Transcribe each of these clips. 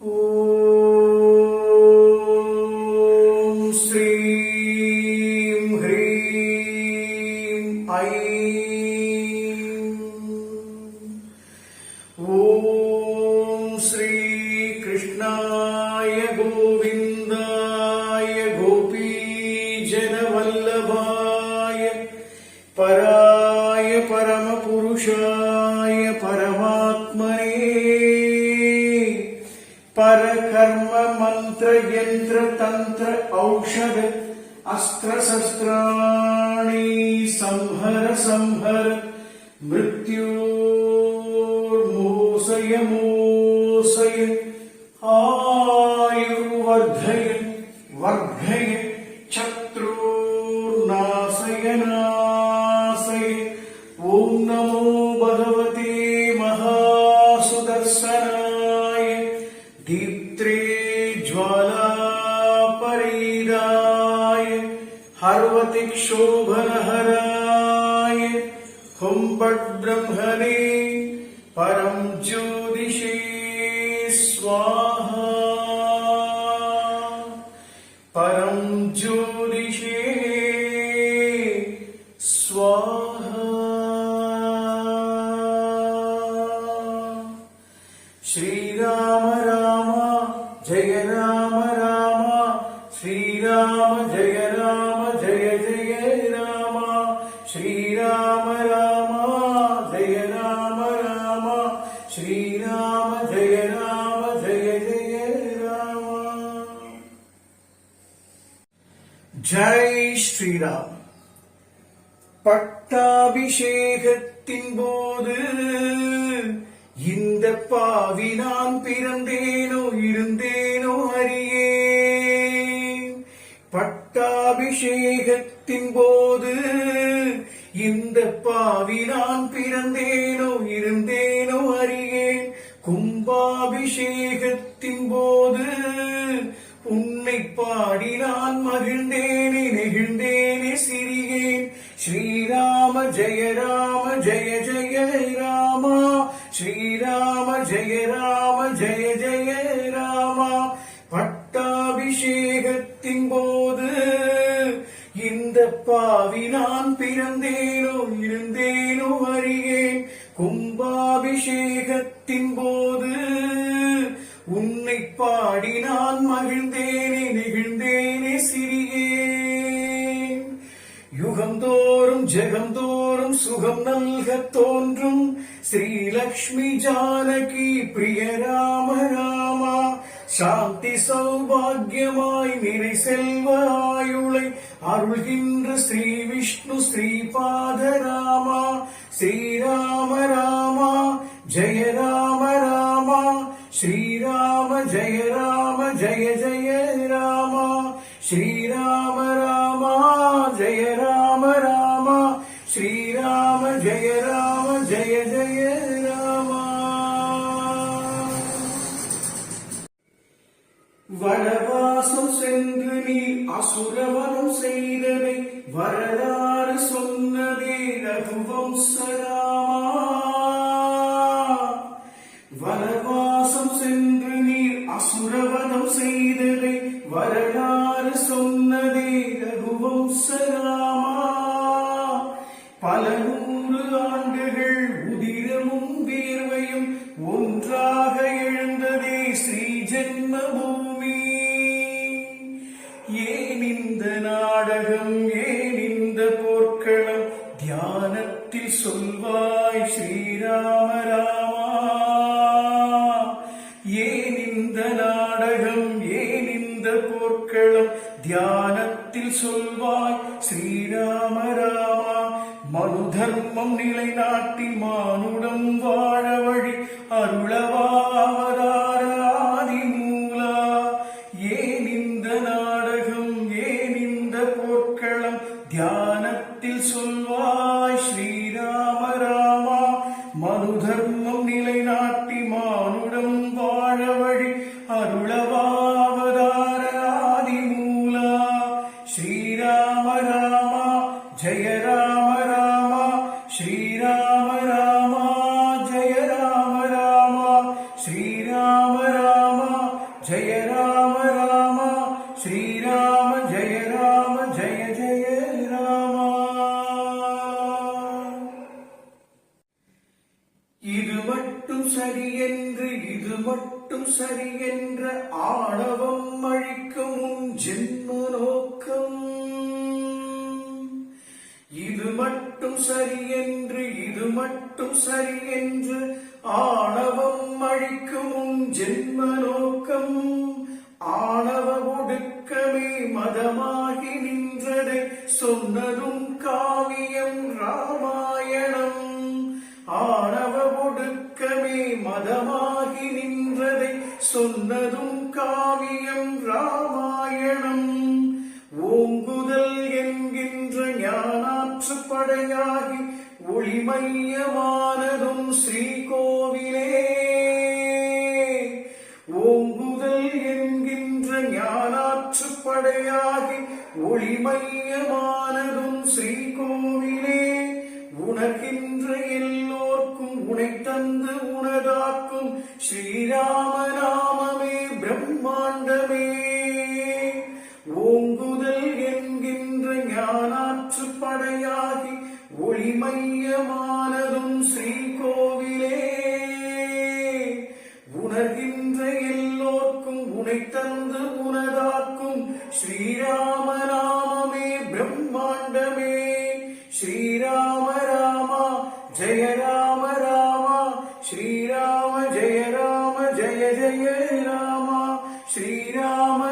O तन्त्र औषध अस्त्र शस्त्राणि संहर संहर मृत्योर्मोसय ഹും പട് ബ്രഹ്മണേ പരം ജ്യോതിഷേ സ്വാഹ. പരം ജ്യോതിഷേ സ്വാഹ. ശ്രീരാമ രാമ ജയ രാമ. ஸ்ரீராம ஜெய ராம ஜெய ஜெய ராம. ஜெய் ஸ்ரீராம். பட்டாபிஷேகத்தின் போது இந்த பாவி நான் பிறந்தேனோ இருந்தேனோ அறியே பட்டாபிஷேகத்தின் போது இந்த பாவி நான் பிறந்தேன் கும்பாபிஷேகத்தின் போது உன்னை பாடி நான் மகிழ்ந்தேனே நெகிழ்ந்தேனே சிறியேன் ஸ்ரீராம ஜெய ராம ஜெய ஜெய ராமா. ஸ்ரீராம ஜெய ராம ஜெய ஜெய ராமா. பட்டாபிஷேகத்தின் போது இந்த பாவி நான் பிறந்தேனோ இருந்தேனோ ஜெகந்தோறும் சுகம் நல்க தோன்றும். ஸ்ரீலக்ஷ்மி ஜானகி பிரிய ராம ராமா. சாந்தி சௌபாகியமாய் நிறை செல்வ ஆயுளை அருள்கின்ற ஸ்ரீ விஷ்ணு ஸ்ரீபாத ராமா. ஸ்ரீராம ராமா ஜெய ராம ராமா. ஸ்ரீராம ஜெய ராம ஸ்ரீராம ஜெய ராம ஒன்றாக எழுந்ததே ஸ்ரீ ஜென்மபூமி. ஏன் இந்த நாடகம் ஏன் இந்த போர்க்களம்? தியானத்தில் சொல்வாய் ஸ்ரீராம ராமா. ஏன் இந்த நாடகம் ஏன் இந்த போர்க்களம்? தியானத்தில் சொல்வாய் ஸ்ரீராம ராமா. மனு தர்மம் நிலைநாட்டி மானுடம் மட்டும் சரியென்ற ஆணவம் அழிக்கும் உன் ஜென்ம நோக்கம். இது மட்டும் சரியென்று இது மட்டும் சரி என்று ஆணவம் அழிக்கும் உன் ஜென்ம நோக்கம். ஆணவ ஒடுக்கமே மதமாகி நின்றதை சொன்னதும் காவியம் ரா சொன்னதும் காவியம் ராமாயணம். ஓங்குதல் என்கின்ற ஞானாற்று படையாகி ஒளிமையமானதும் ஸ்ரீகோவிலே. ஓங்குதல் என்கின்ற ஞானாற்று படையாகி ஒளிமையமானதும் ஸ்ரீகோவிலே. உணர்கின்ற எல்லோர்க்கும் உனை தந்து உனதாக்கும் ஸ்ரீராம உணர்கின்ற எல்லோர்க்கும் உனை தந்து உனதாக்கும். ஸ்ரீராம ராமமே பிரம்மாண்டமே. ஸ்ரீராம ராமா ஜெய ராம ராமா ஸ்ரீராம ஜெய ராம ஜெய ஜெய ராமா. ஸ்ரீராம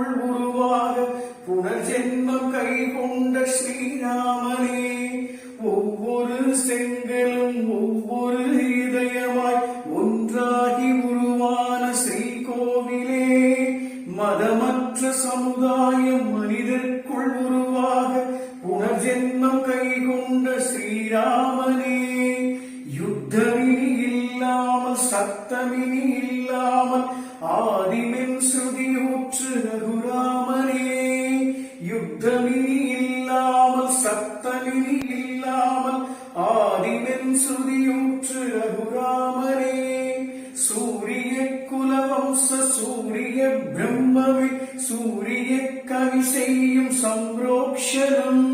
மனிதர்க்குள் உருவாக புனர் ஜென்மம் கை கொண்டு சத்தமினி இல்லாமல் ஆதிமென் ஸ்ருதியூற்று ரகுராமரே சூரிய குலவம்ச சூரிய பிரம்மவி சூரிய கவி செய்யும் சம்ரோக்ஷனம்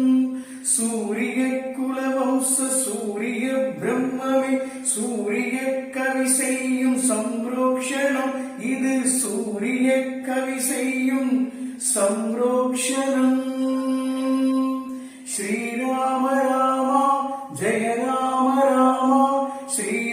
ராமா